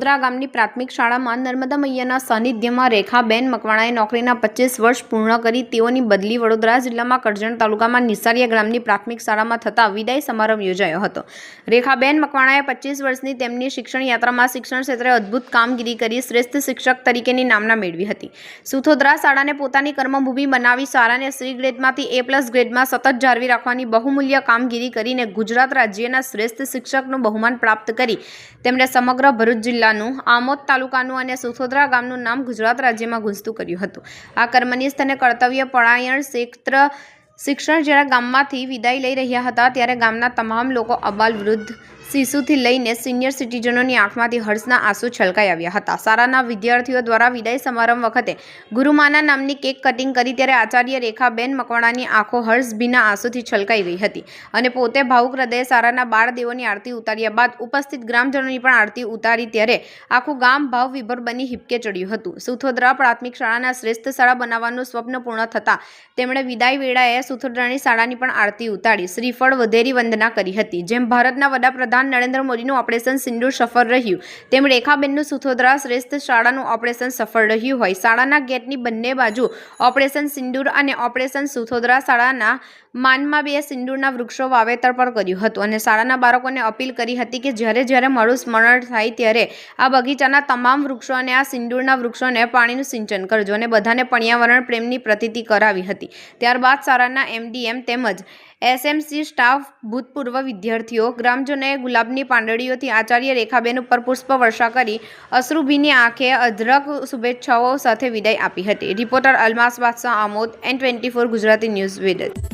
સુથોદરા ગામની પ્રાથમિક શાળામાં નર્મદા મૈયાના સાનિધ્યમાં રેખાબેન મકવાણાએ નોકરીના પચીસ વર્ષ પૂર્ણ કરી તેઓની બદલી વડોદરા જિલ્લામાં કરજણ તાલુકામાં નિસારિયા ગ્રામની પ્રાથમિક શાળામાં થતા વિદાય સમારંભ યોજાયો હતો. રેખાબેન મકવાણાએ પચીસ વર્ષની તેમની શિક્ષણ યાત્રામાં શિક્ષણ ક્ષેત્રે અદ્ભુત કામગીરી કરી શ્રેષ્ઠ શિક્ષક તરીકેની નામના મેળવી હતી. સુથોદરા શાળાને પોતાની કર્મભૂમિ બનાવી શાળાને સી ગ્રેડમાંથી એ પ્લસ ગ્રેડમાં સતત જાળવી રાખવાની બહુમૂલ્ય કામગીરી કરીને ગુજરાત રાજ્યના શ્રેષ્ઠ શિક્ષકનું બહુમાન પ્રાપ્ત કરી તેમણે સમગ્ર ભરૂચ જિલ્લાનું, આમોદ તાલુકાનું અને સુથોદરા ગામનું નામ ગુજરાત રાજ્યમાં ગુંજતું કર્યું હતું. આ કર્મનિષ્ઠ અને કર્તવ્ય પરાયણ ક્ષેત્ર શિક્ષણ જ્યારે ગામમાંથી વિદાય લઈ રહ્યા હતા, ત્યારે ગામના તમામ લોકો અબાલ વૃદ્ધ શિશુથી લઈને સિનિયર સિટીઝનોની આંખમાંથી હર્ષના આંસુ છલકાઈ આવ્યા હતા. શાળાના વિદ્યાર્થીઓ દ્વારા વિદાય સમારંભ વખતે ગુરુમાના નામની કેક કટિંગ કરી ત્યારે આચાર્ય રેખાબેન મકવાણાની આંખો હર્ષભીના આંસુથી છલકાઈ ગઈ હતી અને પોતે ભાવુક હૃદયે શાળાના બાળ દેવોની આરતી ઉતાર્યા બાદ ઉપસ્થિત ગ્રામજનોની પણ આરતી ઉતારી ત્યારે આખું ગામ ભાવ વિભોર બની હિપકે ચડ્યું હતું. સુથોદરા પ્રાથમિક શાળાના શ્રેષ્ઠ શાળા બનાવવાનું સ્વપ્ન પૂર્ણ થતાં તેમણે વિદાય વેળાએ સુથોદરાની શાળાની પણ આરતી ઉતારી. શ્રીફળ વધેરી વંદના કરી હતી. જેમ ભારતના વડાપ્રધાન નરેન્દ્ર મોદીનું ઓપરેશન સિંદૂર સફળ રહ્યું. તેમ રેખાબેનનું સુથોદરા શ્રેષ્ઠ શાળાનું ઓપરેશન સફળ રહ્યું હોય. શાળાના ગેટની બંને બાજુ ઓપરેશન સિંદૂર અને ઓપરેશન સુથોદરા શાળાના માનમાં બે સિંદૂરના વૃક્ષો વાવેતર પણ કર્યું હતું અને શાળાના બાળકોને અપીલ કરી હતી કે જ્યારે જ્યારે મારું સ્મરણ થાય ત્યારે આ બગીચાના તમામ વૃક્ષો અને આ સિંદૂરના વૃક્ષોને પાણીનું સિંચન કરજો અને બધાને પર્યાવરણ પ્રેમની પ્રતિતિ કરાવી હતી. ત્યારબાદ શાળાના એમડીએમ તેમજ એસએમસી સ્ટાફ ભૂતપૂર્વ વિદ્યાર્થીઓ, ગ્રામજનોએ ગુલાબની પાંદડીઓથી આચાર્ય રેખાબેન ઉપર પુષ્પ વર્ષા કરી અશ્રુભીની આંખે અધરક શુભેચ્છાઓ સાથે વિદાય આપી હતી. Reporter Almas Badshah Amod N twenty four Gujarati news વિડત